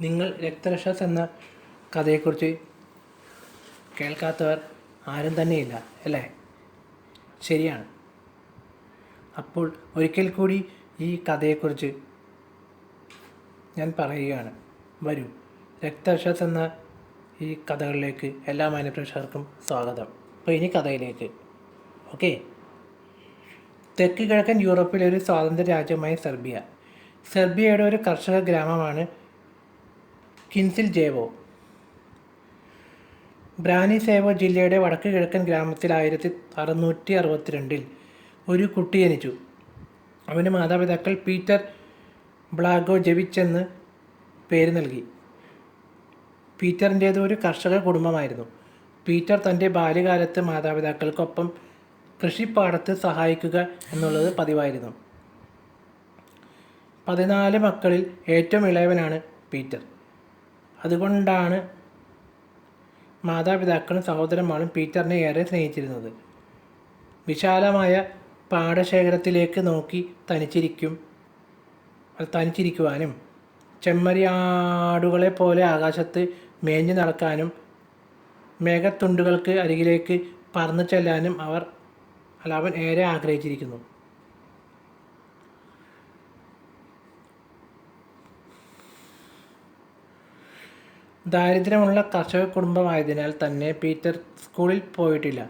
നിങ്ങൾ രക്തരക്ഷസ് എന്ന കഥയെക്കുറിച്ച് കേൾക്കാത്തവർ ആരും തന്നെയില്ല അല്ലേ? ശരിയാണ്. അപ്പോൾ ഒരിക്കൽ കൂടി ഈ കഥയെക്കുറിച്ച് ഞാൻ പറയുകയാണ്. വരൂ. രക്തരക്ഷസ് എന്ന ഈ കഥകളിലേക്ക് എല്ലാ മാനപ്രേക്ഷകർക്കും സ്വാഗതം. അപ്പോൾ ഇനി കഥയിലേക്ക്. ഓക്കെ. തെക്ക് കിഴക്കൻ യൂറോപ്പിലെ ഒരു സ്വാതന്ത്ര്യ രാജ്യമായ സെർബിയ. സെർബിയയുടെ ഒരു കർഷക ഗ്രാമമാണ് കിൻസിൽ ജേവോ. ബ്രാനിസേവോ ജില്ലയുടെ വടക്ക് കിഴക്കൻ ഗ്രാമത്തിൽ ആയിരത്തി അറുന്നൂറ്റി അറുപത്തിരണ്ടിൽ ഒരു കുട്ടി ജനിച്ചു. അവന് മാതാപിതാക്കൾ പീറ്റർ ബ്ലാഗോ ജെവിച്ച് എന്ന് പേര് നൽകി. പീറ്ററിന്റേത് ഒരു കർഷക കുടുംബമായിരുന്നു. പീറ്റർ തന്റെ ബാല്യകാലത്ത് മാതാപിതാക്കൾക്കൊപ്പം കൃഷിപ്പാടത്ത് സഹായിക്കുക എന്നുള്ളത് പതിവായിരുന്നു. പതിനാല് മക്കളിൽ ഏറ്റവും ഇളയവനാണ് പീറ്റർ. അതുകൊണ്ടാണ് മാതാപിതാക്കളും സഹോദരന്മാരും പീറ്ററിനെ ഏറെ സ്നേഹിച്ചിരുന്നത്. വിശാലമായ പാടശേഖരത്തിലേക്ക് നോക്കി തനിച്ചിരിക്കും തനിച്ചിരിക്കുവാനും ചെമ്മരിയാടുകളെ പോലെ ആകാശത്ത് മേഞ്ഞു നടക്കാനും മേഘത്തുണ്ടുകൾക്ക് അരികിലേക്ക് പറന്നു ചെല്ലാനും അവർ അല്ല അവൻ ഏറെ ആഗ്രഹിച്ചിരിക്കുന്നു. ദാരിദ്ര്യമുള്ള കർഷക കുടുംബമായതിനാൽ തന്നെ പീറ്റർ സ്കൂളിൽ പോയിട്ടില്ല.